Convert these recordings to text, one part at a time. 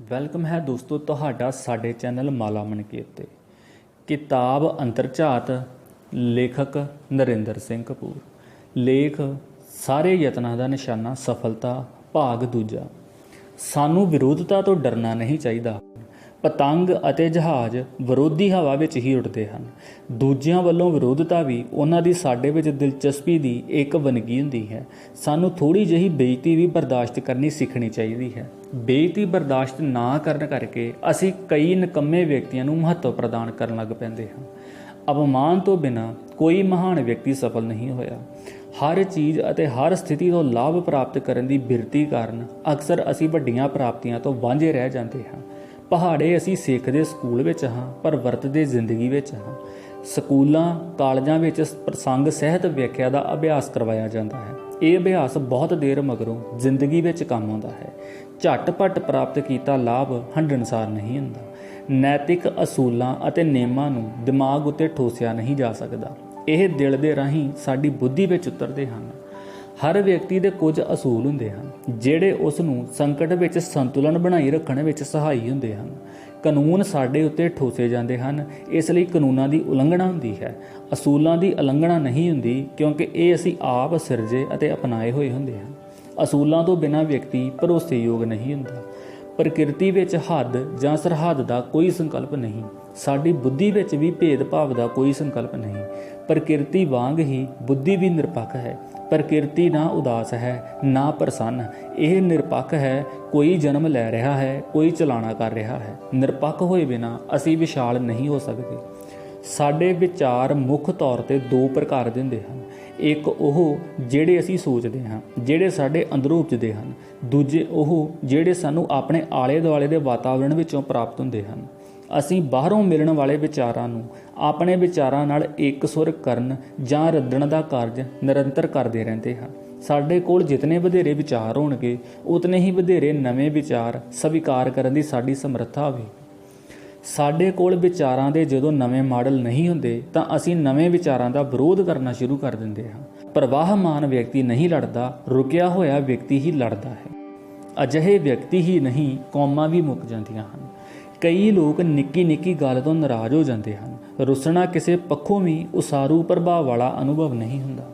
Welcome ਹੈ ਦੋਸਤੋ ਤੁਹਾਡਾ ਸਾਡੇ ਚੈਨਲ ਮਾਲਾ ਮਣਕੇ ਉੱਤੇ ਕਿਤਾਬ ਅੰਤਰਝਾਤ ਲੇਖਕ ਨਰਿੰਦਰ ਸਿੰਘ ਕਪੂਰ। ਲੇਖ ਸਾਰੇ ਯਤਨਾਂ ਦਾ ਨਿਸ਼ਾਨਾ, ਸਫਲਤਾ, ਭਾਗ ਦੂਜਾ। ਸਾਨੂੰ ਵਿਰੋਧਤਾ ਤੋਂ ਡਰਨਾ ਨਹੀਂ ਚਾਹੀਦਾ। ਪਤੰਗ ਅਤੇ ਜਹਾਜ਼ ਵਿਰੋਧੀ ਹਵਾ ਵਿੱਚ ਹੀ ਉੱਡਦੇ ਹਨ। ਦੂਜਿਆਂ ਵੱਲੋਂ ਵਿਰੋਧਤਾ ਵੀ ਉਹਨਾਂ ਦੀ ਸਾਡੇ ਵਿੱਚ ਦਿਲਚਸਪੀ ਦੀ ਇੱਕ ਵਨਗੀ ਹੁੰਦੀ ਹੈ। ਸਾਨੂੰ ਥੋੜੀ ਜਿਹੀ ਬੇਇੱਜ਼ਤੀ ਵੀ ਬਰਦਾਸ਼ਤ ਕਰਨੀ ਸਿੱਖਣੀ ਚਾਹੀਦੀ ਹੈ। ਬੇਇੱਜ਼ਤੀ ਬਰਦਾਸ਼ਤ ਨਾ ਕਰਨ ਕਰਕੇ ਅਸੀਂ ਕਈ ਨਿਕੰਮੇ ਵਿਅਕਤੀਆਂ ਨੂੰ ਮਹੱਤਵ ਪ੍ਰਦਾਨ ਕਰਨ ਲੱਗ ਪੈਂਦੇ ਹਾਂ। ਅਪਮਾਨ ਤੋਂ ਬਿਨਾ ਕੋਈ ਮਹਾਨ ਵਿਅਕਤੀ ਸਫਲ ਨਹੀਂ ਹੋਇਆ। ਹਰ ਚੀਜ਼ ਅਤੇ ਹਰ ਸਥਿਤੀ ਤੋਂ ਲਾਭ ਪ੍ਰਾਪਤ ਕਰਨ ਦੀ ਬਿਰਤੀ ਕਾਰਨ ਅਕਸਰ ਅਸੀਂ ਵੱਡੀਆਂ ਪ੍ਰਾਪਤੀਆਂ ਤੋਂ ਵਾਂਝੇ ਰਹਿ ਜਾਂਦੇ ਹਾਂ। ਪਹਾੜੇ ਅਸੀਂ ਸਿੱਖਦੇ ਸਕੂਲ ਵਿੱਚ ਹਾਂ, ਪਰ ਵਰਤਦੇ ਜ਼ਿੰਦਗੀ ਵਿੱਚ ਹਾਂ। ਸਕੂਲਾਂ, ਕਾਲਜਾਂ ਵਿੱਚ ਪ੍ਰਸੰਗ ਸਹਿਤ ਵਿਆਖਿਆ ਦਾ ਅਭਿਆਸ ਕਰਵਾਇਆ ਜਾਂਦਾ ਹੈ। ਇਹ ਅਭਿਆਸ ਬਹੁਤ ਦੇਰ ਮਗਰੋਂ ਜ਼ਿੰਦਗੀ ਵਿੱਚ ਕੰਮ ਆਉਂਦਾ ਹੈ। ਝਟਪਟ ਪ੍ਰਾਪਤ ਕੀਤਾ ਲਾਭ ਹੰਡਣਸਾਰ ਨਹੀਂ ਹੁੰਦਾ। ਨੈਤਿਕ ਅਸੂਲਾਂ ਅਤੇ ਨਿਯਮਾਂ ਨੂੰ ਦਿਮਾਗ ਉੱਤੇ ਠੋਸਿਆ ਨਹੀਂ ਜਾ ਸਕਦਾ। ਇਹ ਦਿਲ ਦੇ ਰਾਹੀਂ ਸਾਡੀ ਬੁੱਧੀ ਵਿੱਚ ਉਤਰਦੇ ਹਨ। ਹਰ ਵਿਅਕਤੀ ਦੇ ਕੁਝ ਅਸੂਲ ਹੁੰਦੇ ਹਨ, ਜਿਹੜੇ ਉਸ ਨੂੰ ਸੰਕਟ ਵਿੱਚ ਸੰਤੁਲਨ ਬਣਾਈ ਰੱਖਣ ਵਿੱਚ ਸਹਾਈ ਹੁੰਦੇ ਹਨ। ਕਾਨੂੰਨ ਸਾਡੇ ਉੱਤੇ ਠੋਸੇ ਜਾਂਦੇ ਹਨ, ਇਸ ਲਈ ਕਾਨੂੰਨਾਂ ਦੀ ਉਲੰਘਣਾ ਹੁੰਦੀ ਹੈ। ਅਸੂਲਾਂ ਦੀ ਉਲੰਘਣਾ ਨਹੀਂ ਹੁੰਦੀ, ਕਿਉਂਕਿ ਇਹ ਅਸੀਂ ਆਪ ਸਿਰਜੇ ਅਤੇ ਅਪਣਾਏ ਹੋਏ ਹੁੰਦੇ ਹਨ ਅਸੂਲਾਂ ਤੋਂ ਬਿਨਾਂ ਵਿਅਕਤੀ ਭਰੋਸੇਯੋਗ ਨਹੀਂ ਹੁੰਦਾ। ਪ੍ਰਕਿਰਤੀ ਵਿੱਚ ਹੱਦ ਜਾਂ ਸਰਹੱਦ ਦਾ ਕੋਈ ਸੰਕਲਪ ਨਹੀਂ। ਸਾਡੀ ਬੁੱਧੀ ਵਿੱਚ ਵੀ ਭੇਦਭਾਵ ਦਾ ਕੋਈ ਸੰਕਲਪ ਨਹੀਂ। ਪ੍ਰਕਿਰਤੀ ਵਾਂਗ ਹੀ ਬੁੱਧੀ ਵੀ ਨਿਰਪੱਖ ਹੈ। ਪ੍ਰਕਿਰਤੀ ਨਾ ਉਦਾਸ ਹੈ, ਨਾ ਪ੍ਰਸੰਨ। ਇਹ ਨਿਰਪੱਖ ਹੈ, ਕੋਈ ਜਨਮ ਲੈ ਰਿਹਾ ਹੈ, ਕੋਈ ਚਲਾਣਾ ਕਰ ਰਿਹਾ ਹੈ। ਨਿਰਪੱਖ ਹੋਏ ਬਿਨਾ ਅਸੀਂ ਵਿਸ਼ਾਲ ਨਹੀਂ ਹੋ ਸਕਦੇ। ਸਾਡੇ ਵਿਚਾਰ ਮੁੱਖ ਤੌਰ ਤੇ ਦੋ ਪ੍ਰਕਾਰ ਦੇ ਹੁੰਦੇ ਹਨ। ਇੱਕ ਉਹ ਜਿਹੜੇ ਅਸੀਂ ਸੋਚਦੇ ਹਾਂ, ਜਿਹੜੇ ਸਾਡੇ ਅੰਦਰੋਂ ਉਪਜਦੇ ਹਨ। ਦੂਜੇ ਉਹ ਜਿਹੜੇ ਸਾਨੂੰ ਆਪਣੇ ਆਲੇ ਦੁਆਲੇ ਦੇ ਵਾਤਾਵਰਣ ਵਿੱਚੋਂ ਪ੍ਰਾਪਤ ਹੁੰਦੇ ਹਨ। ਅਸੀਂ ਬਾਹਰੋਂ ਮਿਲਣ ਵਾਲੇ ਵਿਚਾਰਾਂ ਨੂੰ ਆਪਣੇ ਵਿਚਾਰਾਂ ਨਾਲ ਇਕਸੁਰ ਕਰਨ ਜਾਂ ਰੱਦਣ ਦਾ ਕਾਰਜ ਨਿਰੰਤਰ ਕਰਦੇ ਰਹਿੰਦੇ ਹਾਂ। ਸਾਡੇ ਕੋਲ ਜਿਤਨੇ ਵਧੇਰੇ ਵਿਚਾਰ ਹੋਣਗੇ, ਉਤਨੇ ਹੀ ਵਧੇਰੇ ਨਵੇਂ ਵਿਚਾਰ ਸਵੀਕਾਰ ਕਰਨ ਦੀ ਸਾਡੀ ਸਮਰੱਥਾ ਹੋਵੇਗੀ ਸਾਡੇ ਕੋਲ ਵਿਚਾਰਾਂ ਦੇ ਜਦੋਂ ਨਵੇਂ ਮਾਡਲ ਨਹੀਂ ਹੁੰਦੇ, ਤਾਂ ਅਸੀਂ ਨਵੇਂ ਵਿਚਾਰਾਂ ਦਾ ਵਿਰੋਧ ਕਰਨਾ ਸ਼ੁਰੂ ਕਰ ਦਿੰਦੇ ਹਾਂ। ਪ੍ਰਵਾਹਮਾਨ ਵਿਅਕਤੀ ਨਹੀਂ ਲੜਦਾ, ਰੁਕਿਆ ਹੋਇਆ ਵਿਅਕਤੀ ਹੀ ਲੜਦਾ ਹੈ। ਅਜਿਹੇ ਵਿਅਕਤੀ ਹੀ ਨਹੀਂ, ਕੌਮਾਂ ਵੀ ਮੁੱਕ ਜਾਂਦੀਆਂ ਹਨ। ਕਈ ਲੋਕ ਨਿੱਕੀ ਨਿੱਕੀ ਗੱਲ ਤੋਂ ਨਾਰਾਜ਼ ਹੋ ਜਾਂਦੇ ਹਨ। ਰੁੱਸਣਾ ਕਿਸੇ ਪੱਖੋਂ ਵੀ ਉਸਾਰੂ ਪ੍ਰਭਾਵ ਵਾਲਾ ਅਨੁਭਵ ਨਹੀਂ ਹੁੰਦਾ।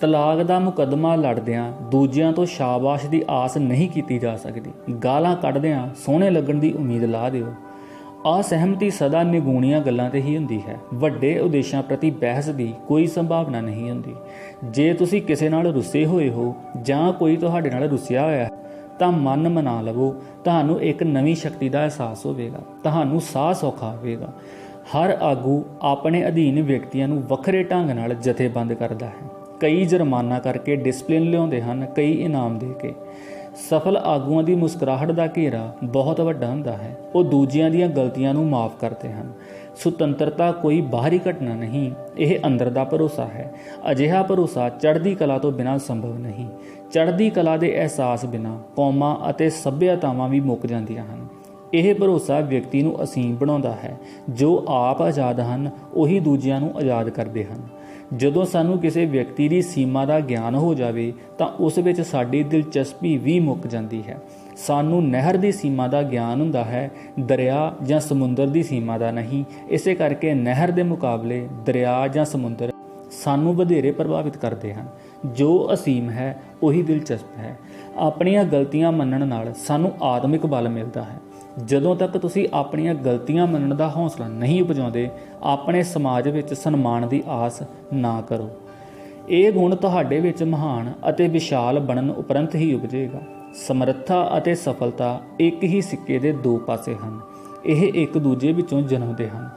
ਤਲਾਕ ਦਾ ਮੁਕੱਦਮਾ ਲੜਦਿਆਂ ਦੂਜਿਆਂ ਤੋਂ ਸ਼ਾਬਾਸ਼ ਦੀ ਆਸ ਨਹੀਂ ਕੀਤੀ ਜਾ ਸਕਦੀ। ਗਾਲਾਂ ਕੱਢਦਿਆਂ ਸੋਹਣੇ ਲੱਗਣ ਦੀ ਉਮੀਦ ਲਾ ਦਿਓ। ਅਸਹਿਮਤੀ ਸਦਾ ਨਿਗੂਣੀਆਂ ਗੱਲਾਂ ਤੇ ਹੀ ਹੁੰਦੀ ਹੈ। ਵੱਡੇ ਉਦੇਸ਼ਾਂ ਪ੍ਰਤੀ ਬਹਿਸ ਦੀ ਕੋਈ ਸੰਭਾਵਨਾ ਨਹੀਂ ਹੁੰਦੀ। ਜੇ ਤੁਸੀਂ ਕਿਸੇ ਨਾਲ ਰੁੱਸੇ ਹੋਏ ਹੋ ਜਾਂ ਕੋਈ ਤੁਹਾਡੇ ਨਾਲ ਰੁੱਸਿਆ ਹੋਇਆ ਹੈ ਤਾਂ ਮਨ ਮਨਾ ਲਵੋ, ਤੁਹਾਨੂੰ ਇੱਕ ਨਵੀਂ ਸ਼ਕਤੀ ਦਾ ਅਹਿਸਾਸ ਹੋਵੇਗਾ, ਤੁਹਾਨੂੰ ਸਾਹ ਸੌਖਾ ਹੋਵੇਗਾ। ਹਰ ਆਗੂ ਆਪਣੇ ਅਧੀਨ ਵਿਅਕਤੀਆਂ ਨੂੰ ਵੱਖਰੇ ਢੰਗ ਨਾਲ ਜਥੇਬੰਦ ਕਰਦਾ ਹੈ। ਕਈ ਜੁਰਮਾਨਾ ਕਰਕੇ ਡਿਸਪਲਿਨ ਲਿਆਉਂਦੇ ਹਨ, ਕਈ ਇਨਾਮ ਦੇ ਕੇ। ਸਫਲ ਆਗੂਆਂ ਦੀ ਮੁਸਕਰਾਹਟ ਦਾ ਘੇਰਾ ਬਹੁਤ ਵੱਡਾ ਹੁੰਦਾ ਹੈ। ਉਹ ਦੂਜਿਆਂ ਦੀਆਂ ਗਲਤੀਆਂ ਨੂੰ ਮਾਫ ਕਰਦੇ ਹਨ। ਸੁਤੰਤਰਤਾ ਕੋਈ ਬਾਹਰੀ ਘਟਨਾ ਨਹੀਂ, ਇਹ ਅੰਦਰ ਦਾ ਭਰੋਸਾ ਹੈ। ਅਜਿਹਾ ਭਰੋਸਾ ਚੜ੍ਹਦੀ ਕਲਾ ਤੋਂ ਬਿਨਾਂ ਸੰਭਵ ਨਹੀਂ। ਚੜ੍ਹਦੀ ਕਲਾ ਦੇ ਅਹਿਸਾਸ ਬਿਨਾਂ ਕੌਮਾਂ ਅਤੇ ਸੱਭਿਅਤਾਵਾਂ ਵੀ ਮੁੱਕ ਜਾਂਦੀਆਂ ਹਨ। ਇਹ ਭਰੋਸਾ ਵਿਅਕਤੀ ਨੂੰ ਅਸੀਮ ਬਣਾਉਂਦਾ ਹੈ। ਜੋ ਆਪ ਆਜ਼ਾਦ ਹਨ, ਉਹੀ ਦੂਜਿਆਂ ਨੂੰ ਆਜ਼ਾਦ ਕਰਦੇ ਹਨ। ਜਦੋਂ ਸਾਨੂੰ ਕਿਸੇ ਵਿਅਕਤੀ ਦੀ ਸੀਮਾ ਦਾ ਗਿਆਨ ਹੋ ਜਾਵੇ, ਤਾਂ ਉਸ ਵਿੱਚ ਸਾਡੀ ਦਿਲਚਸਪੀ ਵੀ ਮੁੱਕ ਜਾਂਦੀ ਹੈ। ਸਾਨੂੰ ਨਹਿਰ ਦੀ ਸੀਮਾ ਦਾ ਗਿਆਨ ਹੁੰਦਾ ਹੈ, ਦਰਿਆ ਜਾਂ ਸਮੁੰਦਰ ਦੀ ਸੀਮਾ ਦਾ ਨਹੀਂ। ਇਸੇ ਕਰਕੇ ਨਹਿਰ ਦੇ ਮੁਕਾਬਲੇ ਦਰਿਆ ਜਾਂ ਸਮੁੰਦਰ ਸਾਨੂੰ ਵਧੇਰੇ ਪ੍ਰਭਾਵਿਤ ਕਰਦੇ ਹਨ। ਜੋ ਅਸੀਮ ਹੈ, ਉਹੀ ਦਿਲਚਸਪ ਹੈ। ਆਪਣੀਆਂ ਗਲਤੀਆਂ ਮੰਨਣ ਨਾਲ ਸਾਨੂੰ ਆਤਮਿਕ ਬਲ ਮਿਲਦਾ ਹੈ। ਜਦੋਂ ਤੱਕ ਤੁਸੀਂ ਆਪਣੀਆਂ ਗਲਤੀਆਂ ਮੰਨਣ ਦਾ ਹੌਸਲਾ ਨਹੀਂ ਉਪਜਾਉਂਦੇ, ਆਪਣੇ ਸਮਾਜ ਵਿੱਚ ਸਨਮਾਨ ਦੀ ਆਸ ਨਾ ਕਰੋ। ਇਹ ਗੁਣ ਤੁਹਾਡੇ ਵਿੱਚ ਮਹਾਨ ਅਤੇ ਵਿਸ਼ਾਲ ਬਣਨ ਉਪਰੰਤ ਹੀ ਉਪਜੇਗਾ। ਸਮਰੱਥਾ ਅਤੇ ਸਫਲਤਾ ਇੱਕ ਹੀ ਸਿੱਕੇ ਦੇ ਦੋ ਪਾਸੇ ਹਨ। ਇਹ ਇੱਕ ਦੂਜੇ ਵਿੱਚੋਂ ਜਨਮਦੇ ਹਨ।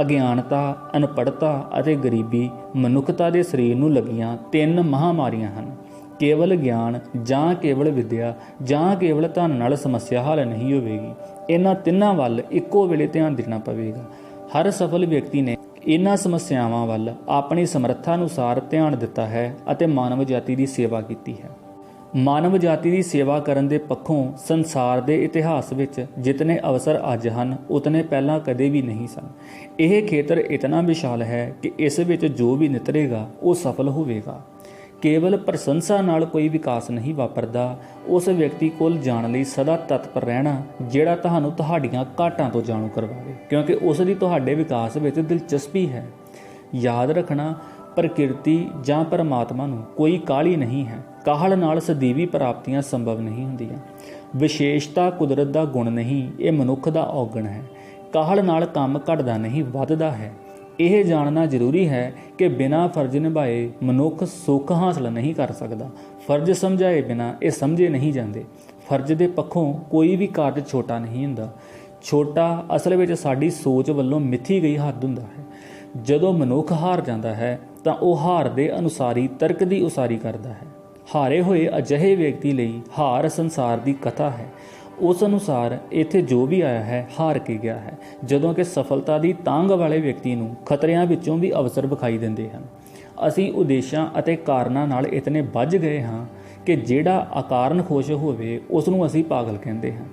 ਅਗਿਆਨਤਾ ਅਨਪੜਤਾ ਅਤੇ ਗਰੀਬੀ ਮਨੁੱਖਤਾ ਦੇ ਸਰੀਰ ਨੂੰ ਲੱਗੀਆਂ ਤਿੰਨ ਮਹਾਮਾਰੀਆਂ ਹਨ। ਕੇਵਲ ਗਿਆਨ ਜਾਂ ਕੇਵਲ ਵਿਦਿਆ ਜਾਂ ਕੇਵਲ ਧਨ ਨਾਲ ਸਮੱਸਿਆ ਹੱਲ ਨਹੀਂ ਹੋਵੇਗੀ। ਇਹਨਾਂ ਤਿੰਨਾਂ ਵੱਲ ਇੱਕੋ ਵੇਲੇ ਧਿਆਨ ਦੇਣਾ ਪਵੇਗਾ। ਹਰ ਸਫਲ ਵਿਅਕਤੀ ਨੇ ਇਹਨਾਂ ਸਮੱਸਿਆਵਾਂ ਵੱਲ ਆਪਣੀ ਸਮਰੱਥਾ ਅਨੁਸਾਰ ਧਿਆਨ ਦਿੱਤਾ ਹੈ ਅਤੇ ਮਾਨਵ ਜਾਤੀ ਦੀ ਸੇਵਾ ਕੀਤੀ ਹੈ। ਮਾਨਵ ਜਾਤੀ ਦੀ ਸੇਵਾ ਕਰਨ ਦੇ ਪੱਖੋਂ ਸੰਸਾਰ ਦੇ ਇਤਿਹਾਸ ਵਿੱਚ ਜਿਤਨੇ ਅਵਸਰ ਅੱਜ ਹਨ, ਉਤਨੇ ਪਹਿਲਾਂ ਕਦੇ ਵੀ ਨਹੀਂ ਸਨ। ਇਹ ਖੇਤਰ ਇਤਨਾ ਵਿਸ਼ਾਲ ਹੈ ਕਿ ਇਸ ਵਿੱਚ ਜੋ ਵੀ ਨਿਤਰੇਗਾ, ਉਹ ਸਫਲ ਹੋਵੇਗਾ। ਕੇਵਲ ਪ੍ਰਸ਼ੰਸਾ ਨਾਲ ਕੋਈ ਵਿਕਾਸ ਨਹੀਂ ਵਾਪਰਦਾ। ਉਸ ਵਿਅਕਤੀ ਕੋਲ ਜਾਣ ਲਈ ਸਦਾ ਤਤਪਰ ਰਹਿਣਾ, ਜਿਹੜਾ ਤੁਹਾਨੂੰ ਤੁਹਾਡੀਆਂ ਘਾਟਾਂ ਤੋਂ ਜਾਣੂ ਕਰਵਾਵੇ, ਕਿਉਂਕਿ ਉਸ ਦੀ ਤੁਹਾਡੇ ਵਿਕਾਸ ਵਿੱਚ ਦਿਲਚਸਪੀ ਹੈ। ਯਾਦ ਰੱਖਣਾ, ਪ੍ਰਕਿਰਤੀ ਜਾਂ ਪਰਮਾਤਮਾ ਨੂੰ ਕੋਈ ਕਾਹਲੀ ਨਹੀਂ ਹੈ। ਕਾਹਲ ਨਾਲ ਸਦੀਵੀ ਪ੍ਰਾਪਤੀਆਂ ਸੰਭਵ ਨਹੀਂ ਹੁੰਦੀਆਂ। ਵਿਸ਼ੇਸ਼ਤਾ ਕੁਦਰਤ ਦਾ ਗੁਣ ਨਹੀਂ, ਇਹ ਮਨੁੱਖ ਦਾ ਔਗਣ ਹੈ। ਕਾਹਲ ਨਾਲ ਕੰਮ ਘਟਦਾ ਨਹੀਂ, ਵੱਧਦਾ ਹੈ। ਇਹ ਜਾਣਨਾ ਜ਼ਰੂਰੀ ਹੈ ਕਿ ਬਿਨਾਂ ਫਰਜ਼ ਨਿਭਾਏ ਮਨੁੱਖ ਸੁੱਖ ਹਾਸਲ ਨਹੀਂ ਕਰ ਸਕਦਾ। ਫਰਜ਼ ਸਮਝਾਏ ਬਿਨਾਂ ਇਹ ਸਮਝੇ ਨਹੀਂ ਜਾਂਦੇ। ਫਰਜ਼ ਦੇ ਪੱਖੋਂ ਕੋਈ ਵੀ ਕਾਰਜ ਛੋਟਾ ਨਹੀਂ ਹੁੰਦਾ। ਛੋਟਾ ਅਸਲ ਵਿੱਚ ਸਾਡੀ ਸੋਚ ਵੱਲੋਂ ਮਿੱਥੀ ਗਈ ਹੱਦ ਹੁੰਦਾ ਹੈ। ਜਦੋਂ ਮਨੁੱਖ ਹਾਰ ਜਾਂਦਾ ਹੈ, ਤਾਂ ਉਹ ਹਾਰ ਦੇ ਅਨੁਸਾਰੀ ਤਰਕ ਦੀ ਉਸਾਰੀ ਕਰਦਾ ਹੈ। ਹਾਰੇ ਹੋਏ ਅਜਿਹੇ ਵਿਅਕਤੀ ਲਈ ਹਾਰ ਸੰਸਾਰ ਦੀ ਕਥਾ ਹੈ। ਉਸ ਅਨੁਸਾਰ ਇੱਥੇ ਜੋ ਵੀ ਆਇਆ ਹੈ, ਹਾਰ ਕੇ ਗਿਆ ਹੈ। ਜਦੋਂ ਕਿ ਸਫਲਤਾ ਦੀ ਤਾਂਗ ਵਾਲੇ ਵਿਅਕਤੀ ਨੂੰ ਖਤਰਿਆਂ ਵਿੱਚੋਂ ਵੀ ਅਵਸਰ ਵਿਖਾਈ ਦਿੰਦੇ ਹਨ। ਅਸੀਂ ਉਦੇਸ਼ਾਂ ਅਤੇ ਕਾਰਨਾਂ ਨਾਲ ਇਤਨੇ ਵੱਜ ਗਏ ਹਾਂ ਕਿ ਜਿਹੜਾ ਆਕਾਰਨ ਖੁਸ਼ ਹੋਵੇ ਉਸ ਨੂੰ ਅਸੀਂ ਪਾਗਲ ਕਹਿੰਦੇ ਹਾਂ।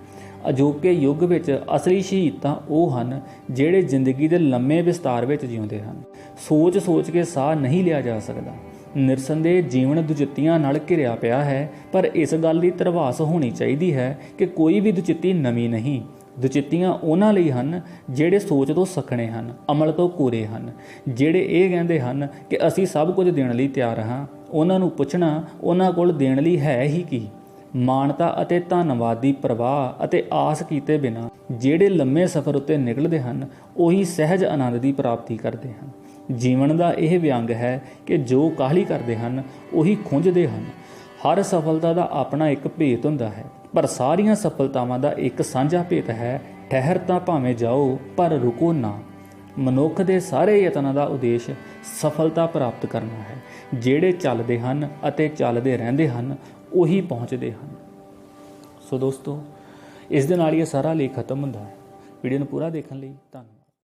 ਅਜੋਕੇ ਯੁੱਗ ਵਿੱਚ ਅਸਲੀ ਸ਼ਹੀਦ ਤਾਂ ਉਹ ਹਨ ਜਿਹੜੇ ਜ਼ਿੰਦਗੀ ਦੇ ਲੰਮੇ ਵਿਸਤਾਰ ਵਿੱਚ ਜਿਉਂਦੇ ਹਨ। ਸੋਚ ਸੋਚ ਕੇ ਸਾਹ ਨਹੀਂ ਲਿਆ ਜਾ ਸਕਦਾ। ਨਿਰਸੰਦੇਹ ਜੀਵਨ ਦੁਚਿੱਤੀਆਂ ਨਾਲ ਘਿਰਿਆ ਪਿਆ ਹੈ, ਪਰ ਇਸ ਗੱਲ ਦੀ ਤਰਵਾਸ ਹੋਣੀ ਚਾਹੀਦੀ ਹੈ ਕਿ ਕੋਈ ਵੀ ਦੁਚਿੱਤੀ ਨਵੀਂ ਨਹੀਂ। ਦੁਚਿੱਤੀਆਂ ਉਹਨਾਂ ਲਈ ਹਨ ਜਿਹੜੇ ਸੋਚ ਤੋਂ ਸਖਣੇ ਹਨ, ਅਮਲ ਤੋਂ ਕੋਰੇ ਹਨ, ਜਿਹੜੇ ਇਹ ਕਹਿੰਦੇ ਹਨ ਕਿ ਅਸੀਂ ਸਭ ਕੁਝ ਦੇਣ ਲਈ ਤਿਆਰ ਹਾਂ। ਉਹਨਾਂ ਨੂੰ ਪੁੱਛਣਾ ਉਹਨਾਂ ਕੋਲ ਦੇਣ ਲਈ ਹੈ ਹੀ ਕੀ? ਮਾਨਤਾ ਅਤੇ ਧੰਨਵਾਦ ਦੀ ਪ੍ਰਵਾਹ ਅਤੇ ਆਸ ਕੀਤੇ ਬਿਨਾ ਜਿਹੜੇ ਲੰਮੇ ਸਫ਼ਰ ਉੱਤੇ ਨਿਕਲਦੇ ਹਨ, ਉਹੀ ਸਹਿਜ ਆਨੰਦ ਦੀ ਪ੍ਰਾਪਤੀ ਕਰਦੇ ਹਨ। ਜੀਵਨ ਦਾ ਇਹ ਵਿਅੰਗ ਹੈ ਕਿ ਜੋ ਕਾਹਲੀ ਕਰਦੇ ਹਨ, ਉਹੀ ਖੁੰਝਦੇ ਹਨ। ਹਰ ਸਫਲਤਾ ਦਾ ਆਪਣਾ ਇੱਕ ਭੇਤ ਹੁੰਦਾ ਹੈ, ਪਰ ਸਾਰੀਆਂ ਸਫਲਤਾਵਾਂ ਦਾ ਇੱਕ ਸਾਂਝਾ ਭੇਤ ਹੈ, ਠਹਿਰ ਤਾਂ ਭਾਵੇਂ ਜਾਓ, ਪਰ ਰੁਕੋ ਨਾ। ਮਨੁੱਖ ਦੇ ਸਾਰੇ ਯਤਨਾਂ ਦਾ ਉਦੇਸ਼ ਸਫਲਤਾ ਪ੍ਰਾਪਤ ਕਰਨਾ ਹੈ। ਜਿਹੜੇ ਚੱਲਦੇ ਹਨ ਅਤੇ ਚੱਲਦੇ ਰਹਿੰਦੇ ਹਨ, ਉਹੀ ਪਹੁੰਚਦੇ ਹਨ। ਸੋ ਦੋਸਤੋ, ਇਸ ਦੇ ਨਾਲ ਇਹ ਸਾਰਾ ਲੇਖ ਖਤਮ ਹੁੰਦਾ ਹੈ। ਵੀਡੀਓ ਨੂੰ ਪੂਰਾ ਦੇਖਣ ਲਈ ਧੰਨਵਾਦ।